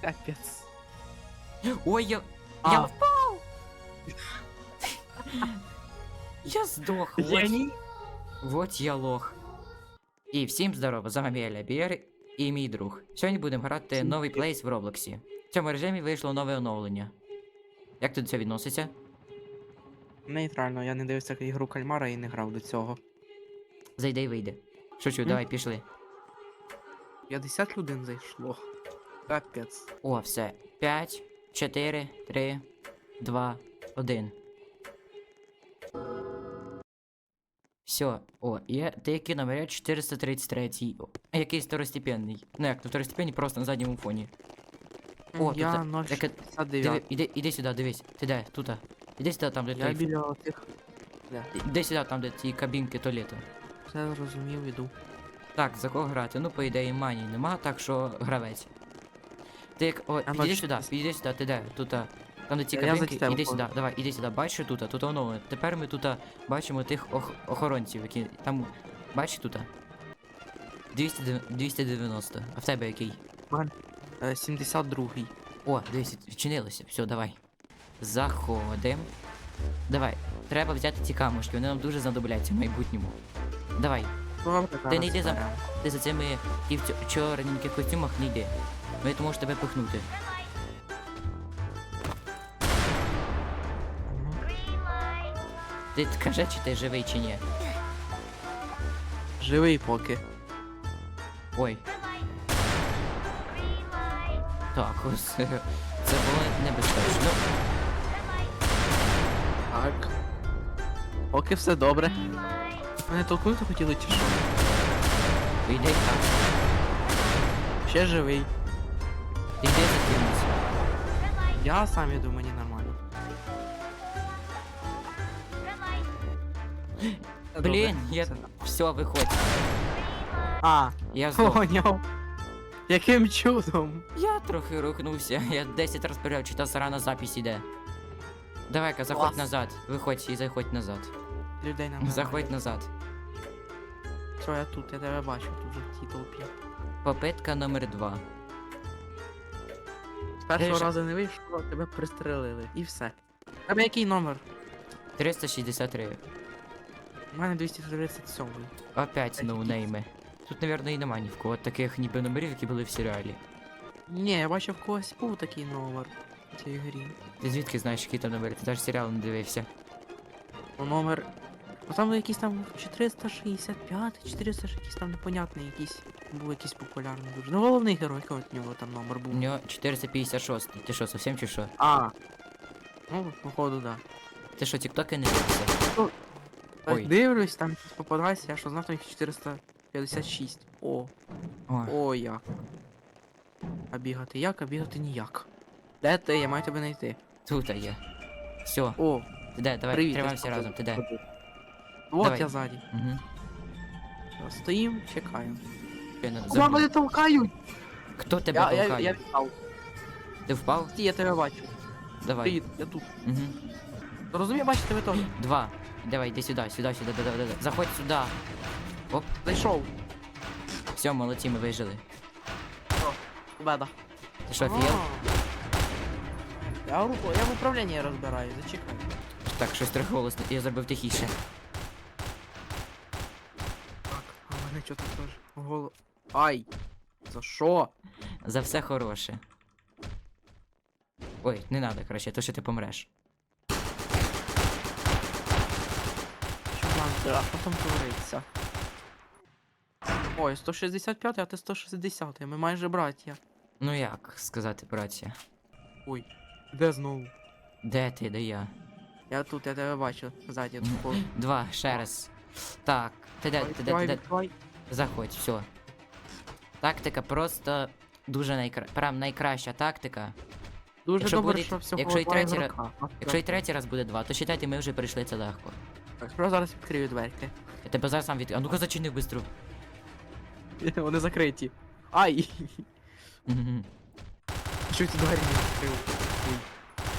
Капець. Ой, я. А. Я впав! я здох, вот, Геній? вот я лох. І всім здорово, з вами я Лябір і мій друг. Сьогодні будемо грати новий плейс в Роблоксі. В цьому режимі вийшло нове оновлення. Як ти до цього відноситься? Нейтрально, я не дивився ігру кальмара і не грав до цього. Зайди і вийди. Шучу, давай, пішли. 50 людей зайшло. Капець. О, все. 5, 4, 3, 2, 1. Все, о, є деякі номери 433. О, Якийсь второстепенний. Ну як, то второстепенний просто на задньому фоні. О, тут я за- таке- Диви, 069. іди, іди сюди, дивись. Ти де? Тут. Іди сюди, там, де Я той. біля тих. Іди сюди, там, де ті кабінки туалету. Все зрозумів, іду. Так, за кого грати? Ну, по ідеї, мані нема, так що гравець. Ти як. О, підійди сюди, підійди сюди, ти де? Тут. а, Там де ці Я- кабінки, іди сюди, давай, іди сюди, бачиш тут, тут оновлено. Тепер ми тут а, бачимо тих ох- охоронців, які там. Бачиш тут? 200, 290. А в тебе який? Е, 72-й. О, дивись, відчинилося. Все, давай. Заходим. Давай. Треба взяти ці камушки, вони нам дуже знадобляться в майбутньому. Давай, Ти не йди за- ти за цими ті в цьо- чорненьких костюмах не йди. Бо я то можу тебе пихнути. Ти кажи, чи ти живий, чи ні. Живий поки. Ой. Так, ось. Це було небезпечно. Так. Поки все добре. Мене толкнути хотіли чи що? Йди так. Ще живий. Ти йди за кимось. Я сам іду, мені нормально. Блін, добре, я- все. Все, виходь. А, Я здох. поняв. Яким чудом? Я трохи рухнувся. Я 10 разів перевів, чи та сарана запись іде. Давай-ка, заходь Клас. назад. Виходь і заходь назад. Людей нам Заходь назад. Все, я тут, я тебе бачу, тут же в тій толпі. Попитка номер 2. Першого Ти ж- разу не вийшло, тебе пристрелили. І все. Тебе який номер? 363. У мене 237. Опять Такі ноунейми. Тут, напевно, і нема ні в кого таких ніби номерів, які були в серіалі. Ні, я бачив в когось був такий номер в цій грі. Ти звідки знаєш, які там номери? Ти навіть серіал не дивився. Ну, номер. Ну там якийсь там 465, 400 якийсь там непонятний якийсь. Був якийсь популярний дуже. Ну головний герой, який от нього там номер У нього 456. Ти що, совсем чи що? А. Ну, походу, да. Ти що, тіктоки не дивишся? Так, Ой. Дивлюсь, там якийсь попадається, я що знав, там їх 456. О, О, о як. А бігати як, а бігати ніяк. Де ти? Я маю тебе знайти. тут є. Все, О, ти де, давай, привіт. тримаємося разом, ти де? От Давай. я ззаді. Угу. Стоїм, чекаю. Забув. Куди мене толкають? Хто тебе Я, я, толкає? я встав. Ти впав? Ті, я тебе бачу. Давай. Привіт, я тут. Угу. Розумію, бачите, ви теж. Два. Давай, іди сюди, сюди, сюди, да, да, да, да. Заходь сюди. Оп, Зайшов. все, молодці, ми вижили. Беда. Ти що, фієл? Я в, ру- я в управлінні розбираю, зачекай. Так, щось трохи голосно, я зробив тихіше. Так, а мене що тут теж? Голо. Ай! За що? За все хороше. Ой, не надо, короче, то що ти помреш. Чувак, а що там твориться? Ой, 165, а ти 160, ми майже браття. Ну як сказати, братія? Ой, де знову? Де ти, де я? Я тут, я тебе бачу, ззаді. Два, ще раз. Так, ти де, ти де, ти де? Заходь, все. Тактика просто дуже найкра... Прям найкраща тактика. Дуже Якщо добре, буде- що всього якщо і третій ігрока. Якщо і третій раз буде два, то считайте, ми вже прийшли це легко. Так, справа зараз відкрию дверки. Я тебе зараз сам від... А ну-ка зачинив бистро. Вони закриті. Ай! Що ці двері не відкрив?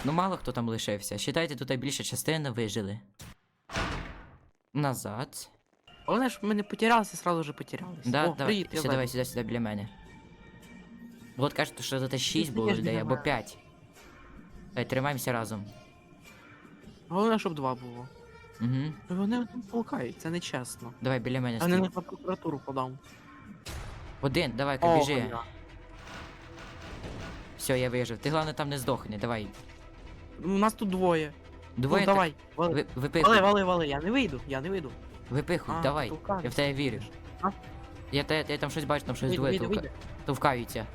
Ну мало хто там лишився. Считайте, тут більша частина вижили. Назад. Головне, щоб ми не потерялися, сразу же потерялися. Да, О, давай. привіт, я Все, давай сюди, сюди біля мене. От кажете, що за те 6 було я людей або знаю. 5. Давай, тримаємося разом. Головне, щоб два було. Угу. Вони один толкають, це нечесно. Давай біля мене А не стій. на прокуратуру подам. Один, давай-ка, О, біжи. я. Все, я вижив. Ти головне там не здохни, давай. У нас тут двоє. Двоє ну, так- давай, вали. Ви, випихуй, Вали, вали, вали, я не вийду, я не вийду. Випихуй, А, давай. Я в тебе вірю. А? Я, те, я там щось бачу, там щось Вийду, двоє вийду, вийду. товкаються.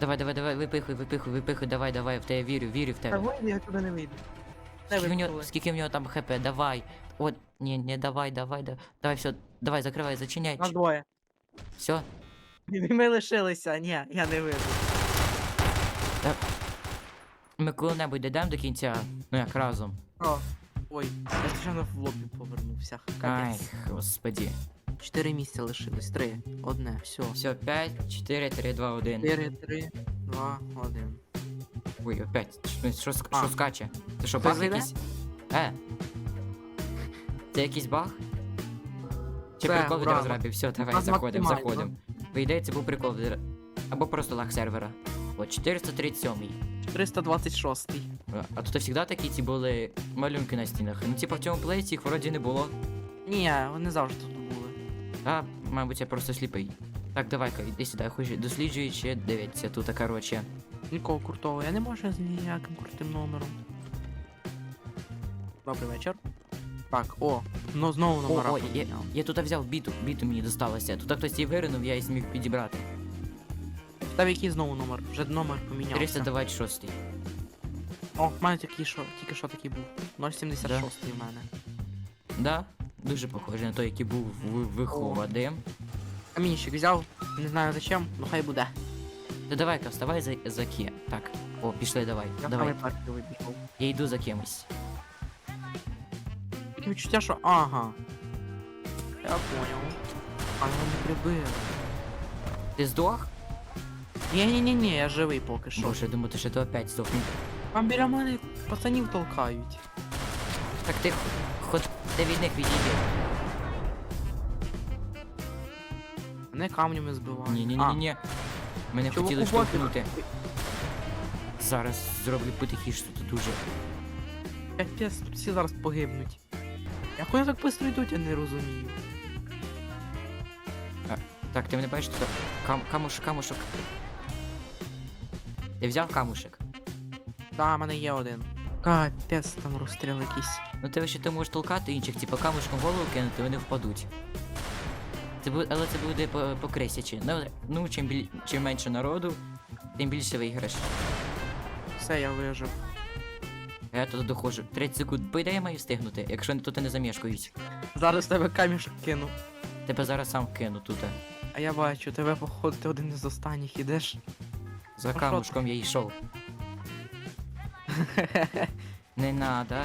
Давай, давай, давай, випихуй, випихуй, випихуй, давай, давай, в тебе вірю, вірю в Та тебе. вийду, я туди не вийду. Тебе Скільки в, нього, скільки в нього там хп, давай. От, ні, не давай, давай, давай. Давай, все, давай, закривай, зачиняй. Нас двоє. Все, Ми лишилися, ні, я не вийду. ми коли-небудь дійдемо до кінця, ну як разом. О, ой, я звичайно в лобі повернувся. Ай, Капець. господі. Чотири місця лишилось, три, одне, все. Все, 5, 4, 3, 2, 1. Чотири, три, два, один. Ой, опять. Що, що, ск- А. що скаче? Це що, Хтось баг зайде? якийсь? Е. Це якийсь баг? Чи Це, прикол від ура. розрабів? Все, давай, нас заходимо, максимально. заходимо. По ідеї, це був прикол від... р- Або просто лаг сервера. От, 437. 326. А тут завжди такі ці були малюнки на стінах. Ну, типа в цьому плейсі їх вроді не було. Ні, вони завжди тут були. А, мабуть, я просто сліпий. Так, давай-ка, іди сюди, хоч досліджуючи, дивіться, тут, коротше. Нікого крутого, я не можу з ніяким крутим номером. Добрий вечір. Так, о, ну знову О, номера о, я, поміняв. я тут взяв біту, біту мені досталося. Тут хтось її виринув, я її зміг підібрати. Тебе який знову номер? Вже номер помінявся. 326. О, в мене такий, що, тільки що такий був. 076 в мене. Да, дуже похоже на той, який був в вихованим. Камінчик взяв, не знаю зачем, ну хай буде. Та давай-ка, вставай за, за ки. Так. О, пішли, давай. Я давай. вибіжав. Я йду за кимось. Таке відчуття, що. Ага. Я понял. А його не прибили. Ти здох? Ні-ні-ні, я живий поки що. Боже, я думаю, ти ще то опять здохнув. Там біля мене пацанів толкають. Так ти хоч ти від них відійди. Мене камнями збивають. Ні, ні, ні, ні, ні. Мене Чуваку хотіли пофіг. штовхнути. Зараз зроблю потихіше тут дуже. Капець, тут всі зараз погибнуть. Як вони так швидко йдуть, я не розумію. Так, ти мене бачиш тут кам камуш, камушок. Ти взяв камушек? Та, в мене є один. Капець, там розстріл якийсь. Ну ти ще ти можеш толкати інших, типу камушком голову кинути, вони впадуть. Це буде, але це буде по, по. Ну, ну чим, біль, чим менше народу, тим більше виграш. Все, я вижив. Я тут доходжу. 30 секунд. По ідеї маю встигнути, якщо тут не замішкають. Зараз тебе камішок кину. Тебе зараз сам кину тут. А я бачу, тебе походу ти один із останніх ідеш. За що камушком я йшов. Не надо.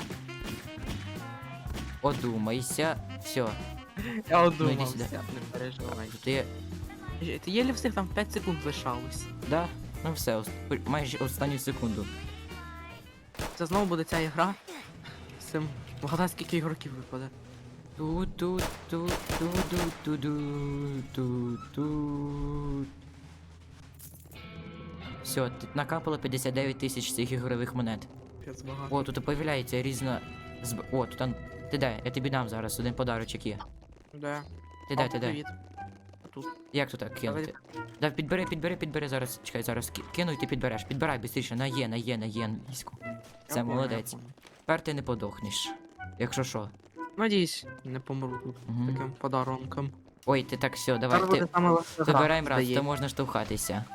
Одумайся. Все. Я Ну, одумався, іди сюди. не переживай. Тут є. Ти єлі встиг, там 5 секунд лишалось. Да? Ну все, майже останню секунду. Це знову буде ця ігра. З цим. Вгадай, скільки ігроків випаде. ту ту ту ту ту ту ту ту ту Все, накапало 59 тисяч цих ігрових монет. О, тут появляється різна. Зб... О, тут. ан- Ти де? Я тобі дам зараз один подарочок є. Де? Ти де, ти де? Тут. Як тут так кинути? Да, підбери, підбери, підбери зараз. Чекай, зараз кину і ти підбереш. Підбирай швидше, на є, на є, на є англійську. Це молодець. Тепер ти не подохнеш. Якщо що. Надіюсь, не помру тут таким подарунком. Ой, ти так все, давай ти. раз, то можна штовхатися.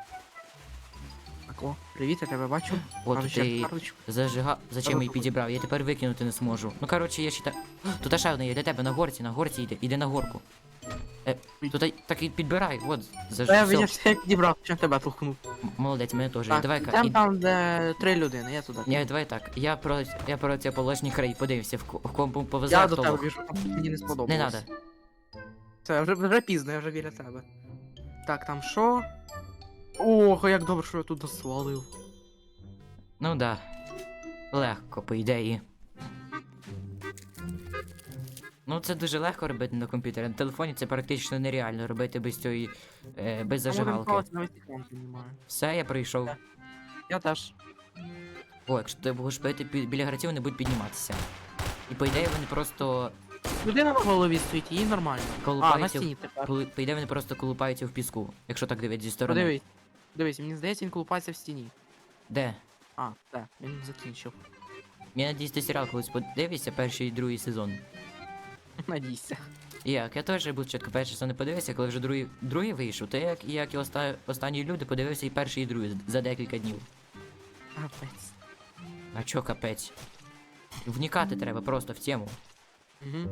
О, привіт, я тебе бачу. Кажу, ще ти зажига. Зачем її підібрав? Я тепер викинути не зможу. Ну коротше, я ще так. Тут ще одна є для тебе на горці, на горці йде, іди на горку. Е, тут так і підбирай, от, Та заж... Я все. підібрав, чим тебе толкнув. Молодець, мене теж. Так, Давай-ка. йдем і- там, де три людини, я туди. Ні, давай так. Я про я про це положні хрей подивився, в ко- в кому повезе я хто до тебе лох. біжу, там мені не сподобалось. Не надо. Це вже, вже пізно, я вже біля тебе. Так, там що? Ох, як добре, що я туди свалив. Ну да. Легко, по ідеї. Ну це дуже легко робити на комп'ютері. На телефоні це практично нереально робити без цієї. Е, без зажигалки. Все, я пройшов. Так. Я теж. О, якщо ти будеш бити бі- біля гравців, вони будуть підніматися. І по ідеї вони просто Людина на голові стоїть, їй нормально. А, на колупаються. стіні тепер. коли- По ідеї вони просто колупаються в піску, якщо так дивитися зі сторони. Подивись. Дивись, мені здається, він колупається в стіні. Де? А, так, він закінчив. Я надіюсь, ти серіал колись подивишся перший і другий сезон. Надійся. Як, я теж був чітко перший сезон не подивився, коли вже другий, другий вийшов, то як, як і оста, останні люди подивився і перший, і другий за декілька днів. Капець. А чо капець? Вникати треба просто в тему. Угу.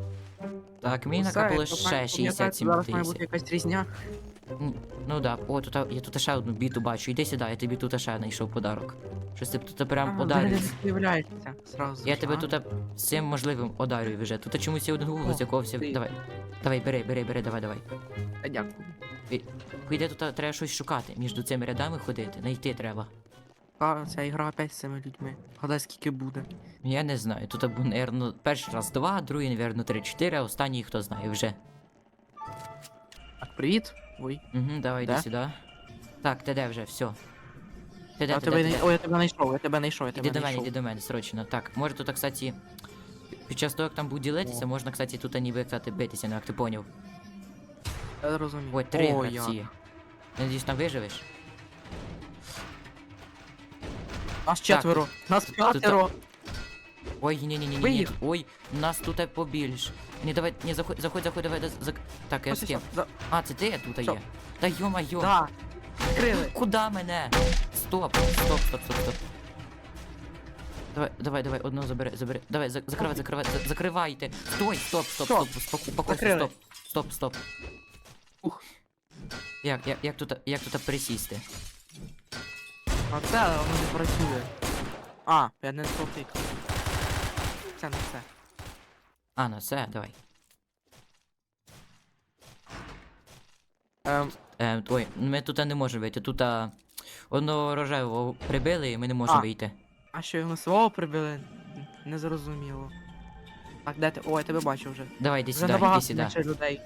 Так, мені Все, накапало я ще пам'ятаю, 67 Зараз має бути тисяч. якась різня. Ну да, о, тут я тут ще одну біту бачу. Іди сюди, я тобі тут ще знайшов подарок. Щось ти тут прям одарюєш. Я тебе тут всім можливим одарюю вже. Тут чомусь є один з якого всі. Давай. Давай, бери, бери, бери, давай, давай. Дякую. Йде тут треба щось шукати, між цими рядами ходити, знайти треба. А, ця ігра опять з цими людьми. Гадай, скільки буде. Я не знаю, тут або, наверно, перший раз два, другий, наверно, три-чотири, а останній хто знає вже. Так, привіт. Ой. Угу, давай, йди Де? сюди. Так, ти де вже, все. Ти де, Я ти тебе де, не... де? Ой, я тебе знайшов, я тебе знайшов, я тебе Іди до мене, знайшов. іди до мене, срочно. Так, може тут, кстати, під час того, як там будуть ділитися, О. можна, кстати, тут ніби, кстати, битися, ну як ти поняв. Я зрозумів. Ой, три О, гравці. Надіюсь, там виживеш? Нас четверо. Нас п'ятеро. Ой, ні, ні, ні, ні, ні. Ой, нас тут побільше. Ні, давай, ні, заходь, заходь, заходь, давай, да, зак... Так, я з ким? все. За- А, це ти тут є? Та йо-майо. Да. Відкрили. Куда мене? Стоп, стоп, стоп, стоп, стоп. Давай, давай, давай, одного забери, забери. Давай, за- закривай, закривай, за- закривайте. Стой, стоп, стоп, Що? стоп, споку- упакуйся, Закрили. стоп. Стоп, стоп. Ух. Як, як, як тут, як тут присісти? А це воно не працює. А, я не тик. Це не це. А, ну все, давай. Ем, Ем, ой, ми тут не можемо вийти. Тут а, одного рожевого прибили і ми не можемо А. вийти. а що його свого прибили? Не зрозуміло. Так, де ти? О, я тебе бачу вже. Давай, йди Вже сюди, набагато сюди. менше людей.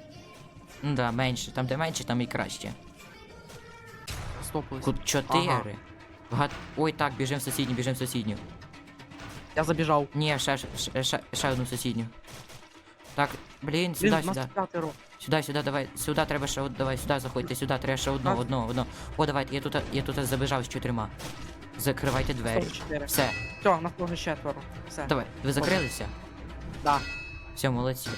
Ну да, менше. Там де менше, там і краще. Стопились. Тут чотири. Ага. Ой, так, біжимо в сусідню, біжимо в сусідню. Я забіжав. Ні, ще, ще, ще, ще одну сусідню. Так, блін, сюди, п'ятеро. Сюди, сюди, давай. Сюди треба ще, од- давай, сюди заходьте, сюди, треба ще одного, Так. одного, одного. О, давайте, я тут, я тут забіжав з чотирма. Закривайте двері. Все, Все, нас теж четверо. Все. давай, ви закрилися? Да. Все, молодці.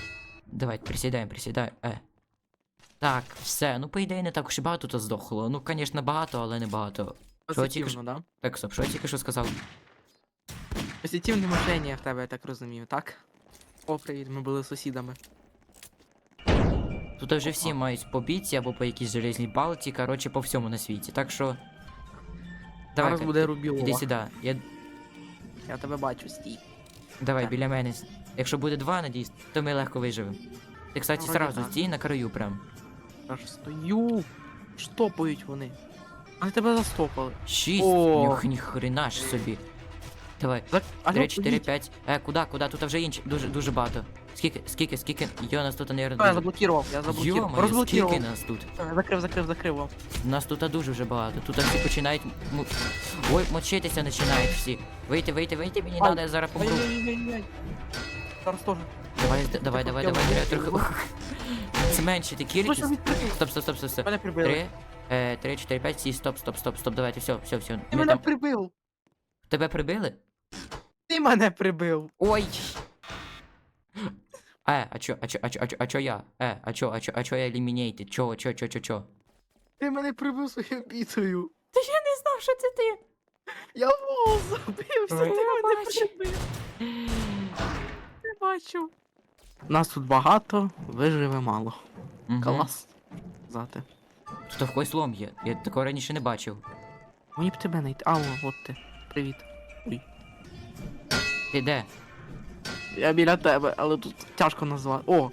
Давай, присідаємо, присідаємо. Е. Так, все. Ну, по ідеї, не так уж і багато тут здохло. Ну, звісно, багато, але не багато. Позитивно, да? Так, стоп, що я тільки що сказав? Позитивне мишлення в тебе, я так розумію, так? О, привіт, ми були сусідами. Тут вже всі мають по бійці або по якійсь железній балці, коротше, по всьому на світі. Так що. Давай, Зараз буде іди сюди. Я... Я тебе бачу, стій. Давай, Так. біля мене. Якщо буде два, надіюсь, то ми легко виживемо. Ти, кстати, Вроді сразу так. стій на краю прям. Я ж стою. Штопають вони. А тебе застопали. Шість. О. Нюх, ніхрена ж собі. Давай. А Три, ну, чотири, ідіть. п'ять. Е, куди, куди? Тут вже інші. Дуже, дуже багато. Скільки, скільки, скільки? Йо, нас тут, наверное, я дуже. заблокував, я заблокував. Йо, скільки нас тут? Все, Закрив, закрив, закрив вам. Нас тут дуже вже багато. Тут всі починають. му- Ой, мочитися починають всі. Вийти, вийти, вийти, мені Ай, треба, я зараз помру. Ай-яй-яй-яй. Зараз теж. Давай, д- давай, давай, давай, давай, трохи. хотів. Це менше, ти Точно кількість. Стоп, стоп, стоп, стоп, стоп. Мене прибили. Три, е, три, чотири, п'ять, сі, стоп, стоп, стоп, стоп, давайте, все, все, все. Ти Ми мене там... прибив. Тебе прибили? Ти мене прибив. Ой! Е, а чо, а чо, а чо, а чо, а чо я? Е, а чо, а чо, а чо я елімінейти? Чо, чо, чо, чо, чо? Ти мене прибив своєю бітою. Та я не знав, що це ти. Я вол забився, Ой, ти я мене бачу. прибив. Не бачу. Нас тут багато, виживе мало. Мгм. Клас. Зате. Тут в когось лом є. Я такого раніше не бачив. Мені б тебе знайти. А, о, от ти. Привіт. Ти де? Я біля тебе, але тут тяжко назвати. О!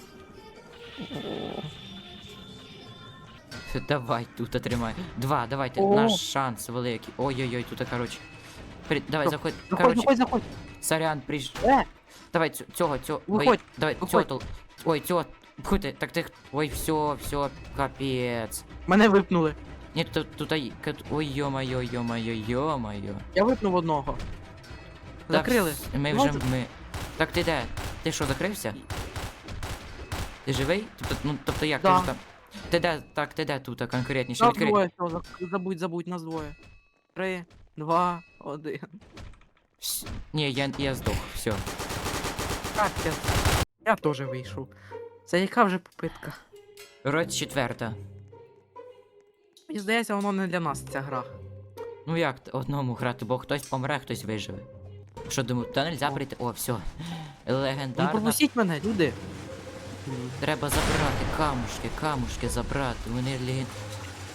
Давай, тут тримай. Два, давайте, О. наш шанс великий. Ой-ой-ой, тут, коротше. При... Давай, заходь. Заходь, заходь, заходь. сорян, прийш. Е, Давай ць- цього, цього. Виходь, бий. Давай, виходь. цього тол... Ой, цього. Куди? Так ти. Ой, все, все, капець. Мене випнули. Ні, тут, тут, ай- кат- ой, йо-моє, йо-моє, йо-моє. Я випнув одного. Так, Закрили. Ми вже, ми... Так ти де? Ти що, закрився? Ти живий? Тобто, ну, тобто як? Да. Ти, ж там... ти де, так, ти де тут, конкретніше? Відкрий. двоє, все, за- забудь, забудь, нас двоє. Три, два, один. Вс- Ні, я, я здох, все. Капець. Я теж вийшов. Це яка вже попитка? Рот четверта. Мені здається, воно не для нас ця гра. Ну як одному грати, бо хтось помре, хтось виживе. Що думаю, та нельзя О. прийти. О, все. Ну Легендарна. пропустіть мене, люди. Треба забрати камушки, камушки забрати. Вони леген...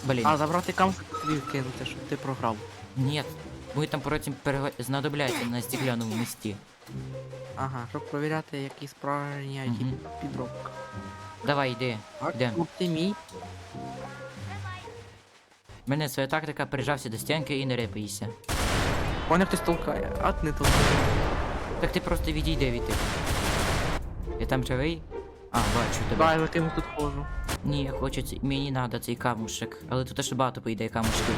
Блін, А забрати камушок тобі кинути, щоб ти програв. ні. Ми там потім перего... знадобляється на стекляному місті. Ага, щоб провіряти, які справжні IT Мгм. підробка. Давай, йди. Так, ти мій. Мене своя тактика прижався до стінки і не рипайся. Мене хтось толкає, а ти не толкає. Так ти просто відійди від тих. Я там живий? А, бачу тебе. Да, я за кимось тут ходжу. Ні, я хочу цей. Мені надо цей камушек. Але тут аж багато поїде камушків.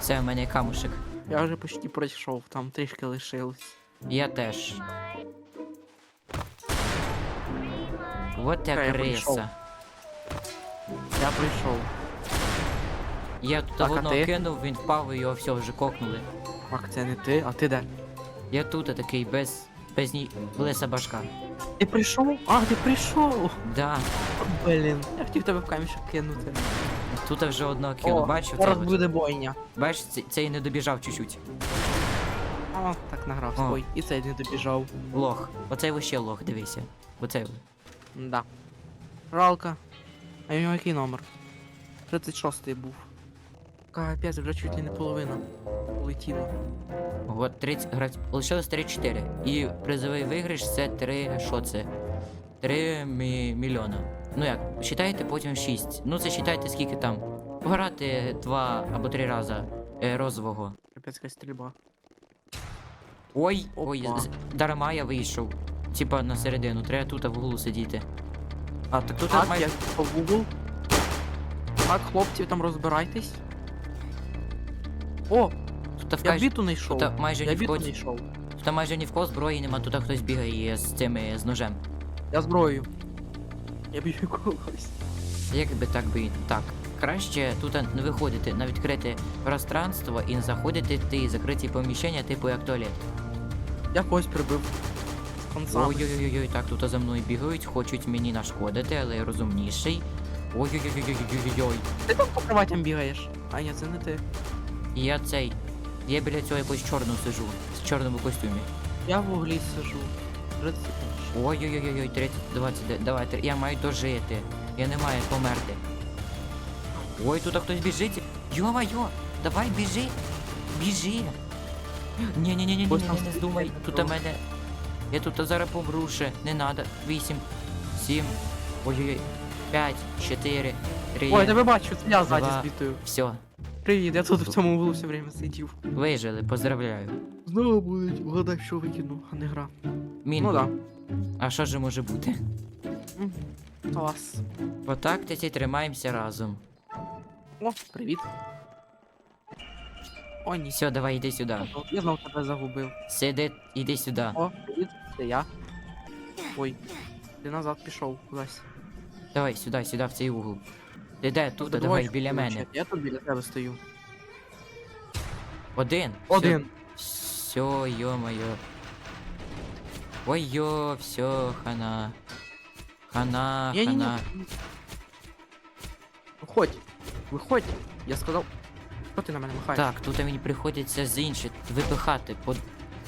Це в мене камушек. Я вже почти пройшов, там трішки лишилось. Я теж. Вот я Та, я прийшов. Я тут Так, а одного ти? кинув, він впав і його все вже кокнули. Мак, це не ти, а ти де? Я тут такий без. без ні. лиса башка. Ти прийшов? А, ти прийшов! Да. Блін, я хотів тебе в камішок кинути. Тут вже одного кинув. Бачив, зараз цей, буде бойня. бачиш, цей, цей не добіжав чуть-чуть. О, так награвся. О. Ой, і цей не добіжав. Лох. Оцей вообще лох, дивися. Оцей. Да. Жалко. А у нього який номер? 36 був. Капець, вже чуть ли не половина. Полетіло. От 30 гравців. Лишилось 3-4. І призовий виграш це 3. Що це? 3 мі... мільйона. Ну як, считайте потім 6. Ну це считайте скільки там. Пограти 2 або 3 рази е, розового. Капець якась стрільба. Ой, ой, Опа. з- дарма я вийшов. Типа на середину, треба тут в углу сидіти. А, так тут я по Google. Так, хлопці, там розбирайтесь. О, Тут, я вкаж... біту не йшов. тут майже Я ні в біту кого... не йшов. Тут майже ні в кого зброї нема, тут хтось бігає з цими з ножем. Я зброю. Я б'ю когось. Як би так би так. Краще тут не виходити на відкрите пространство і не заходити в ті закриті поміщення, типу як туалет. Я когось прибив. З концами. Ой-ой-ой, так тут за мною бігають, хочуть мені нашкодити, але я розумніший. Ой-ой-ой-ой-ой-ой-ой. Ти там по кроватям бігаєш. А ні, це не ти. І я цей. Я біля цього якогось чорного сижу, в чорному костюмі. Я в углі сижу. 30 секунд. Ой-ой-ой-ой, 30, 20, де- давайте, я маю дожити. Я не маю померти. Ой, тут хтось біжить. Йо-майо, давай біжи. Біжи. ні ні ні ні не здумай. Тут у мене. Я тут зараз помру ще. Не надо. 8, 7. Ой-ой-ой. 5, 4, 3. Ой, я тебе бачу, це я ззаді Два. Все, Привіт, я тут в цьому углу все время сидів. вижили, поздравляю. Знову будуть вгадай, що викину, а не гра. Мінго. Ну да. А що ж може бути? Клас. По тактиці тримаємося разом. О, привіт. О, ні. Все, давай іди сюди. Я знов тебе загубив. Сиди, іди сюди. О, привіт, це я. Ой. Ти назад пішов кудись. Давай сюди, сюди, в цей угол. Ти де тут, Добивай, давай щоб біля ти мене. лише. Я тут біля тебе стою. Один. Один. Все, ё-моё. Ой, ё, все, хана. Хана, Я не, хана. не... Виходь. Виходь. Я сказав. Що ти на мене махаєш? Так, тут мені приходиться з інших випихати, по...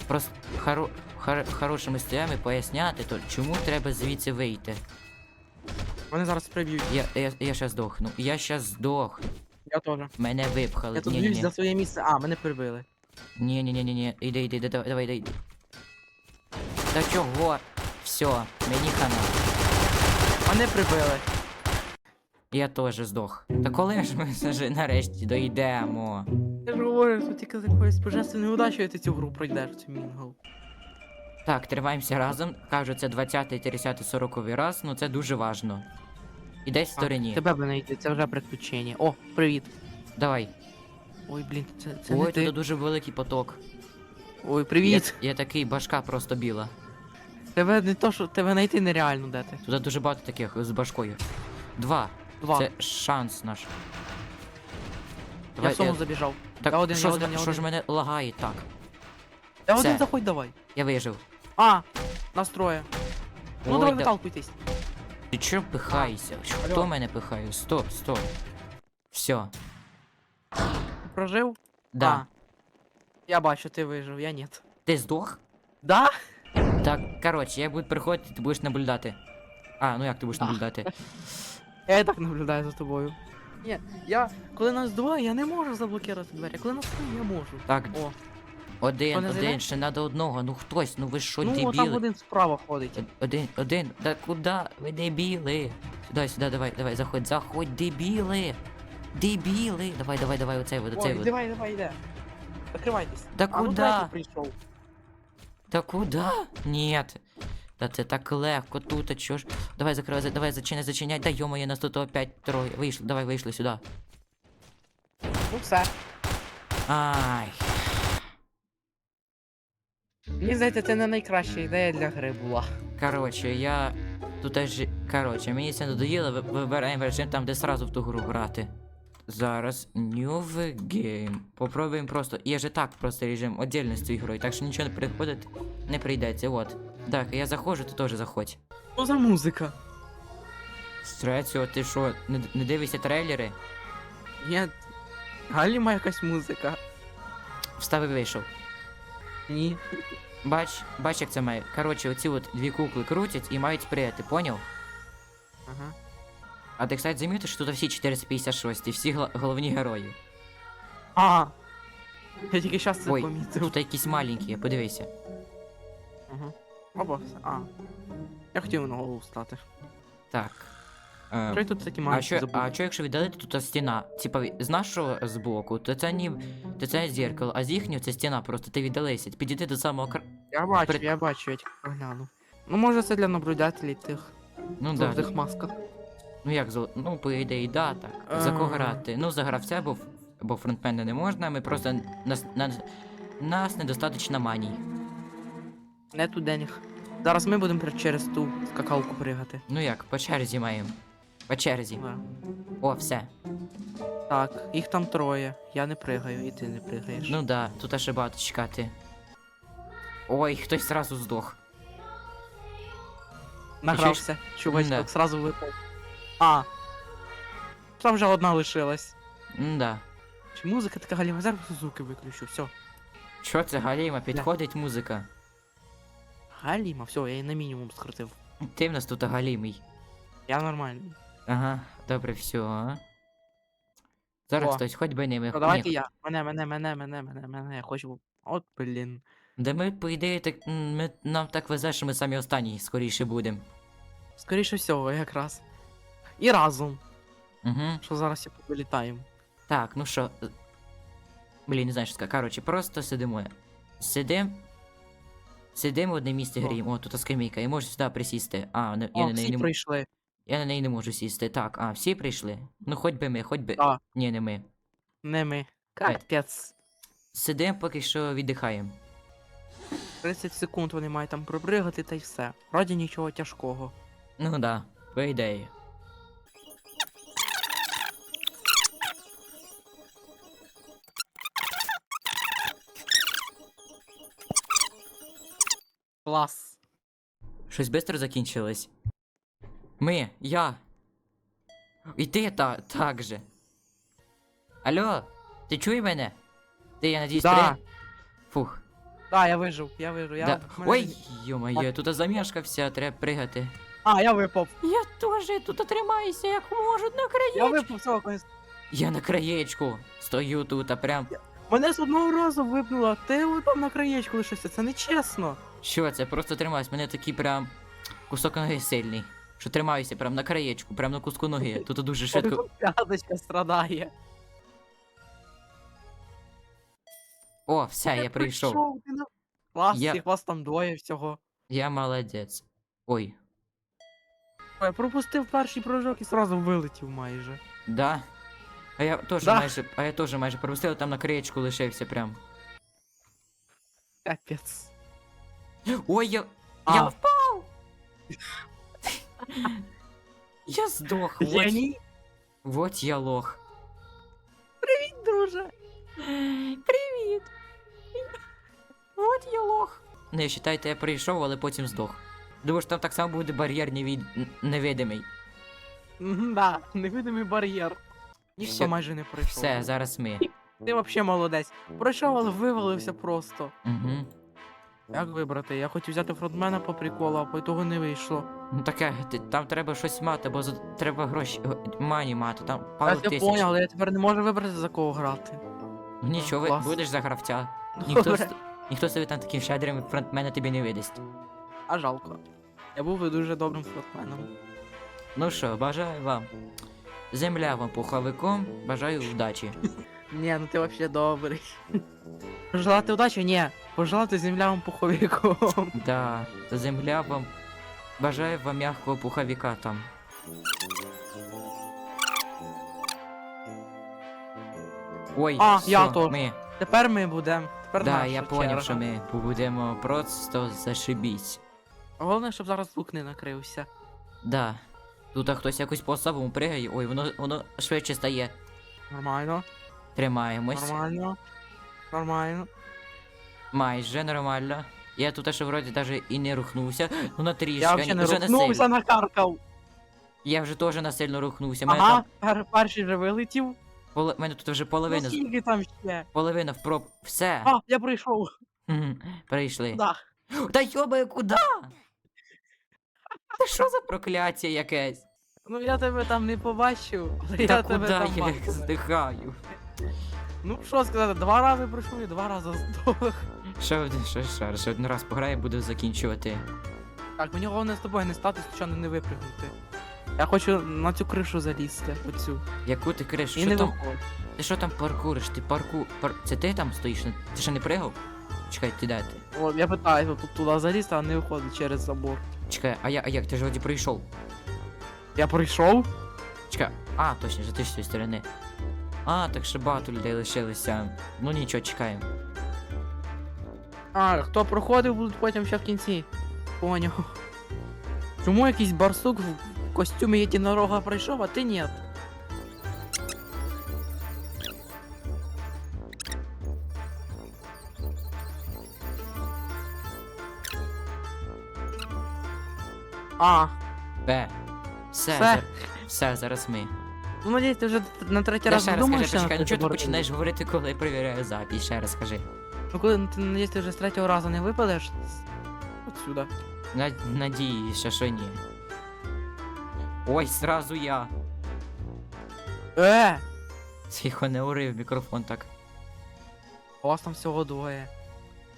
просто хоро... хор... хорошими стоями поясняти, то чому треба звідси вийти. Вони зараз приб'ють. Я, я, я щас здохну. Я щас здохну. Я теж. Мене випхали. Я тут б'юсь за своє місце. А, мене прибили. Ні, ні, ні, ні, ні. Іди, іди, іди, давай, давай, іди. Та чого? Все, мені хана. Мене прибили. Я теж здох. Та коли ж ми все ж нарешті дойдемо? Я ж говорю, що тільки з якоюсь божественною удачею ти цю гру пройдеш, цю мінгл. Так, тримаємося разом. Кажу, це 20, 30, 40 раз, ну це дуже важно. І десь в стороні. Тебе би знайти, це вже приключення. О, привіт. Давай. Ой, блін, це, це Ой, не ти. тут дуже великий поток. Ой, привіт. Я, я такий башка просто біла. Тебе не то, що тебе знайти нереально, де ти. Тут дуже багато таких з башкою. Два. Два. Це шанс наш. я в сому забіжав. Так, я один, що, я з- один, я що ж один. мене лагає так? Я Все. один заходь давай. Я вижив. А, настроє. Ну Ой, давай да- виталкуйтесь. Ти чо пихаєшся? Хто мене пихає? Стоп, стоп. Все. Прожив? Да. А. Я бачу, ти вижив, я ні. Ти здох? Да? Так, коротше, я буду приходити, ти будеш наблюдати. А, ну як ти будеш Да. наблюдати? Я і так наблюдаю за тобою. Ні, я, коли нас двоє, я не можу заблокувати двері. Коли нас три, я можу. Так, О, один, Що, не один, зайде? ще надо одного. Ну хтось, ну ви що, ну там дебіли? один справа ходить. Один, один, да куди? Ви дебіли? Сюди, сюди, давай, давай, заходь, заходь, дебіли! Дебіли! Давай, давай, давай, оцей вот, оцей Ой, вот. давай, давай, йде. Закривайтесь. Да А ну куда? третій прийшов. Та куда? Нет. Та це так легко тут, а чо ж? Давай закривай, за- давай зачиняй, зачиняй. Да йо-моє, нас тут опять троє. Вийшли, давай, вийшли сюди. Ну все. Ай. Мені здається, це не найкраща ідея для гри була. Короче, я тут аж. Короче, мені це надоїло, ви- вибираємо режим там, де сразу в ту гру грати. Зараз New Game. Попробуємо просто. Є же так просто режим отдельно з цією грою, так що нічого не приходить, не прийдеться. От. Так, я заходжу, ти теж заходь. Що за музика? Стреціо, ти що, не, не дивишся трейлери? Ні. Галіма якась музика. Встав і вийшов. Ні. Бач, бач, як це має. Коротше, оці от дві кукли крутять і мають сприяти, поняв? Ага. А ти, кстати, замітив, що тут всі 456, всі гла- головні герої. А. Я тільки щас це Ой, помітив. Тут якісь маленькі, подивися. Ага. Опа, а. Я хотів на голову встати. Так. Е, Що я тут такі а що, а що якщо віддалити тут стіна? Типа, з нашого збоку, то це ні. То це зеркало, а з їхнього це стіна, просто ти віддалився. Підійди до самого кр... Я бачу, При- я бачу, я тільки прогляну. Ну, може це для наблюдателей тих Ну да. золотих масках. Ну як зол... Ну, по ідеї, да, так. За кого Е. грати? Ну, за гравця, бо, ф- бо фронтмена не можна, ми просто нас, нас, нас недостатньо маній. Не ту денег. Зараз ми будемо через ту скакалку пригати. Ну як, по черзі маємо. По черзі. Да. О, все. Так, їх там троє. Я не пригаю, і ти не пригаєш. Ну да, тут аж багато чекати. Ой, хтось зразу здох. Награвся. Чувачок, Да. сразу випав. А. Там вже одна лишилась. М-да. Чи музика така галіма? Зараз звуки виключу, все. Що це, Галіма? Підходить музика. Галіма, все, я її на мінімум скрутив. Ти в нас тут Галімий. Я нормальний. Ага, добре, все. Зараз О. хтось, хоч би ними. Ну давайте я. Мене, мене, мене, мене, мене, мене, я хочу. От блін. Да ми, по ідеї, так, ми, нам так везе, що ми самі останні скоріше будемо. Скоріше всього, якраз. І разом, Угу. що зараз я вилітаємо. Так, ну що. е, Блін, не знаю, що сказати. Коротше, просто сидимо. Сидим. Сидимо в одне місце О. гріємо. О, тут скамейка, і можу сюди присісти. А, не, я, О, неї всі не, м- прийшли. Я на неї не можу сісти. Так, а, всі прийшли? Ну, хоч би ми, хоч би. Да. Ні, не ми. Не ми. Капець. Сидимо, поки що віддихаємо. 30 секунд вони мають там пробригати та й все. Раді нічого тяжкого. Ну да, по ідеї. Клас. Щось швидко закінчилось. Ми, я. І ти та, так же. Алло, ти чуєш мене? Ти, я надіюсь, Да. при... Фух. Да, я вижив, я вижив. Я... Да. в мене Ой, не- йо-моє, тут замішкався, треба пригати. А, я випав. Я теж тут тримаюся, як можу, на Я краєчку. випав цього конець. Я на краєчку. Стою тут, а прям. Мене з одного разу випнуло, а ти випав на краєчку лишився. Це нечесно. Що це? Просто тримаюсь. Мене такий прям кусок ноги сильний. Що тримаюся прям на краєчку, прям на куску ноги. Тут дуже швидко. П'яточка страдає. О, все, я прийшов. ти на- Клас, Я- всіх вас там двоє всього. Я молодець. Ой, Я пропустив перший прыжок і сразу вилетів майже. да. А я теж Да. майже. А я теж майже пропустив, там на краєчку лишився прям. Капець. Ой, я. А. Я впав! я здох. Вот, вот я лох. друже. Привіт! От я лох. Не, считайте, я прийшов, але потім здох. Думаю, там так само буде бар'єр невід... невидимий. Да, невидимий бар'єр. Ніхто Все. майже не пройшов. Все, зараз ми. Ти вообще молодець. Пройшов, але вивалився просто. Угу. Як вибрати? Я хотів взяти фронтмена по приколу, а по того не вийшло. Ну таке, ти- там треба щось мати, бо за- треба гроші г- мані мати, там Я пару це тисяч. поняв, але я тепер не можу вибрати за кого грати. Ну, Нічого, ви Клас. будеш за гравця. Ніхто, Добре. с- ніхто собі там таким щедрим фронтмена тобі не видасть. А жалко. Я був би дуже добрим фронтменом. Ну що, бажаю вам. Земля вам пуховиком, бажаю вдачі. Ні, ну ти вообще добрий. Пожелати удачі? Ні. Пожелати землям пуховиком. Да, земля вам. Бажаю вам м'якого пуховика там. Ой, А, всьо, я теж. Ми. Тепер ми будемо. Тепер Да, наша я поняв, що ми будемо просто зашибісь. Головне, щоб зараз лук не накрився. Да. Тут а хтось якось по особому пригає. Ой, воно воно швидше стає. Нормально, Тримаємось. нормально. Нормально. Майже нормально. Я тут ще вроді даже і не рухнувся. Ну на трішки, Я взагалі не вже рухнувся, сильно. накаркав. Я вже теж насильно рухнувся. Мене Ага, там пер- перший же вилетів. поло... мене тут вже Ну половина з- скільки там ще? половина в проб. Все. А, я прийшов. Мгм, Прийшли. Да. Та йобаю, куди? Та що за прокляття якесь? Ну я тебе там не побачив, але Та я куди тебе там я бачив. здихаю? Ну що сказати, два рази пройшов і два рази здох. Ще один, ще, ще раз, ще один раз пограю, буду закінчувати. Так, мені головне з тобою не стати, случайно не випрыгнути. Я хочу на цю кришу залізти, оцю. Яку ти криш? І Що не там? Ти що там паркуриш? Ти парку. Пар... Це ти там стоїш? Не- Ти ще не пригав? Чекай, ти де ти? От, я питаюся тут туди залізти, а не виходить через забор. Чекай, а я, а як? Ти ж вроді прийшов. Я прийшов? Чекай. А, точно, за ти ж з цієї сторони. А, так ще багато людей лишилося. Ну нічого, чекаємо. А, хто проходив, будуть потім ще в кінці. Поняв. Чому якийсь барсук в костюмі єдинорога прийшов, а ти ні? А, Б. Все, Все. зар- все, зараз ми. ну надіюсь, ти вже на третій Я раз ще раз думаєш, скажи, почекай, ну чого ти починаєш говорити, коли я перевіряю запись? Ще раз скажи. Ну коли ти надіюсь, ти вже з третього разу не випадеш отсюда. Над- Надіюся, що ні. Ой, сразу я. Е! Тихо, не урив мікрофон так. У вас там всього двоє.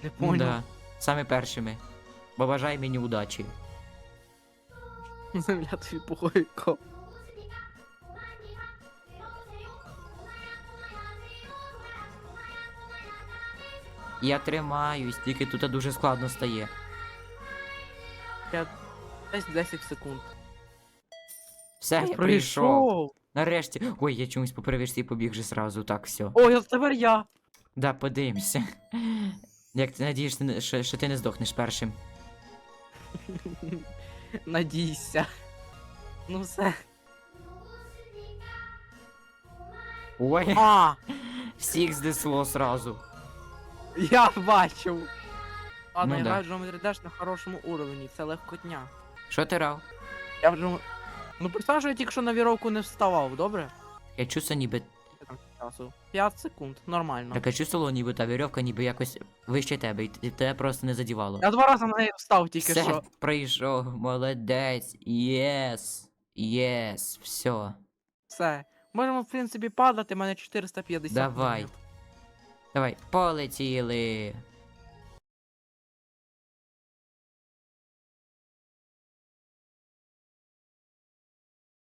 Не понял. Да. Саме першими. Бо бажай мені удачі. Земля тобі пуховіко. Я тримаюсь, тільки тут дуже складно стає. Я десь 10 секунд. Все, Я прийшов. Нарешті. Ой, я чомусь по перевірці побіг же сразу, так все. О, я тепер я. Да, подивимося. Як ти надієшся, що, що ти не здохнеш першим? Надійся. Ну все. Ой, А! всіх знесло сразу. Я бачив. Ладно, Ну я да. граю в Geometry Dash на хорошому уровні, це легкотня. Що ти рав? Я вже. Ну представ, що я тільки що на віровку не вставав, добре? Я чувствую, ніби. Скільки там часу? 5 секунд, нормально. Таке чувствувало, ніби та вірьовка, ніби якось вище тебе, і і тебе просто не задівало. Я два рази на неї встав тільки Все, що. прийшов, молодець. Єс. Єс, все. Все. Можемо, в принципі, падати, в мене 450. Давай. монет. Давай, полетіли.